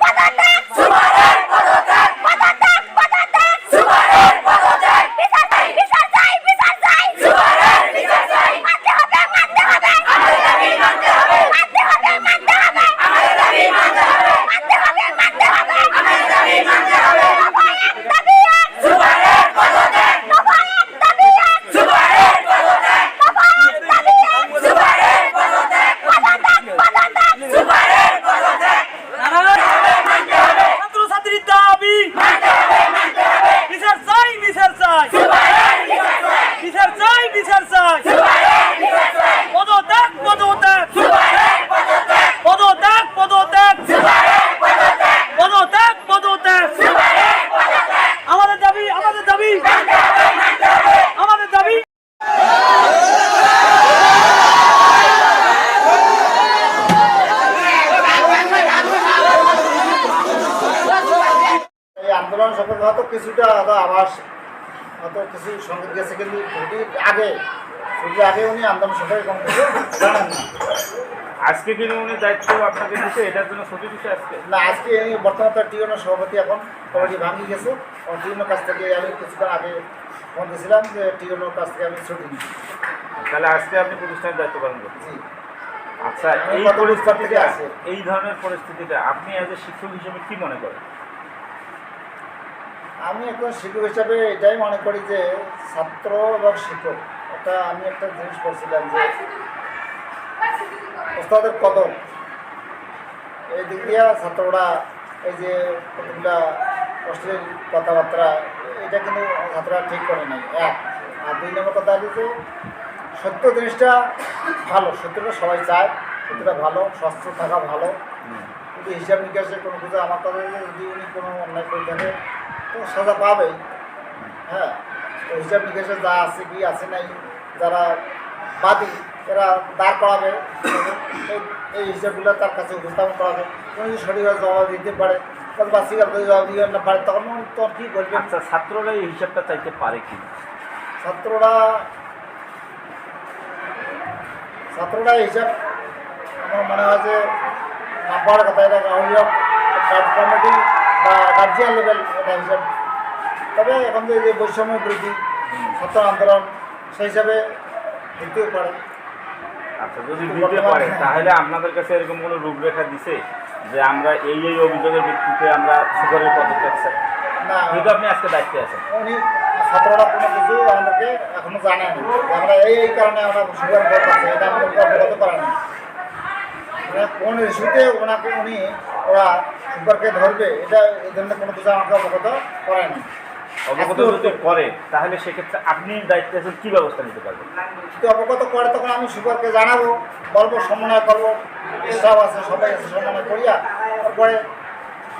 Bye-bye. আন্দোলন সম্পর্কে হয়তো কিছুটা হয়তো আভাস হয়তো কিছু সংকেত গেছে কিন্তু ছুটির আগে ছুটির আগে উনি আন্দোলন সম্পর্কে কোনো কিছু জানেন না। আজকে কিন্তু উনি দায়িত্ব আপনাকে দিচ্ছে এটার জন্য ছুটি দিচ্ছে আজকে? না আজকে আমি বর্তমান তার টিউনের সভাপতি এখন কমিটি ভাঙি গেছে। টিউনের কাছ থেকে আমি কিছুক্ষণ আগে ফোন দিয়েছিলাম যে টিউনের কাছ থেকে আমি ছুটি নিচ্ছি তাহলে আজকে আপনি প্রতিষ্ঠানের দায়িত্ব পালন করছেন? জি। আচ্ছা এই পরিস্থিতিতে আছি। এই ধরনের পরিস্থিতিতে আপনি এজ এ শিক্ষক হিসেবে কি মনে করেন? আমি একজন শিক্ষক হিসাবে এটাই মনে করি যে ছাত্র এবং শিক্ষক একটা আমি একটা জিনিস করছিলাম যে ওস্তাদের কদম। এই দিক দিয়ে ছাত্ররা এই যে কতগুলা অশ্লীল কথাবার্তা, এটা কিন্তু ছাত্ররা ঠিক করে নাই। এক, আর দুই নম্বর কথা হচ্ছে সত্য জিনিসটা ভালো, সত্যটা সবাই চায়, সত্যটা ভালো স্বাস্থ্য থাকা ভালো। কিন্তু হিসাব নিকাশে কোনো কিছু আমার হচ্ছে যদি উনি কোনো অন্যায় করে থাকে তো সাজা পাবেই হ্যাঁ তো হিসাব নিকাশে যা আছে কি আছে নাই যারা বাদী এরা দাঁড় করাবে। এই এই হিসাবগুলো তার কাছে উপস্থাপন করাবে উনি যদি সঠিকভাবে জবাব দিতে পারে তখন বাসিকার যদি জবাব দিতে না পারে তখন তখন কী করবেন? আচ্ছা ছাত্ররা এই হিসাবটা চাইতে পারে কি? ছাত্ররা ছাত্ররা এই হিসাব আমার মনে হয় যে না পাওয়ার কথা এটা অভিযোগ কমিটি বা গার্জিয়ান লেভেল এটা হিসাব। তবে এখন যে যে বৈষম্য বৃদ্ধি ছাত্র আন্দোলন সেই হিসাবে দিতেও পারে। আচ্ছা যদি দিতে পারে তাহলে আপনাদের কাছে এরকম কোনো রূপরেখা দিছে যে আমরা এই এই অভিযোগের ভিত্তিতে আমরা সুপারের পদক্ষেপ চাই? না। যেহেতু আপনি আজকে দায়িত্বে আছেন। উনি ছাত্ররা কোনো কিছু আমাদেরকে এখনও জানেন আমরা এই এই কারণে আমরা সুগার বোর্ড আছে এটা আমাদেরকে অবগত করেন মানে কোন ইস্যুতে ওনাকে উনি ওরা সুগারকে ধরবে এটা এই ধরনের কোনো কিছু আমাকে অবগত করেন। অবগত যদি করে তাহলে সেক্ষেত্রে আপনি দায়িত্বে আছেন কি ব্যবস্থা নিতে পারবেন? যদি অবগত করে তখন আমি সুগারকে জানাব বলব সমন্বয় করব স্টাফ আছে সবাই আছে সমন্বয় করিয়া তারপরে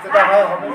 যেটা হয় হবে।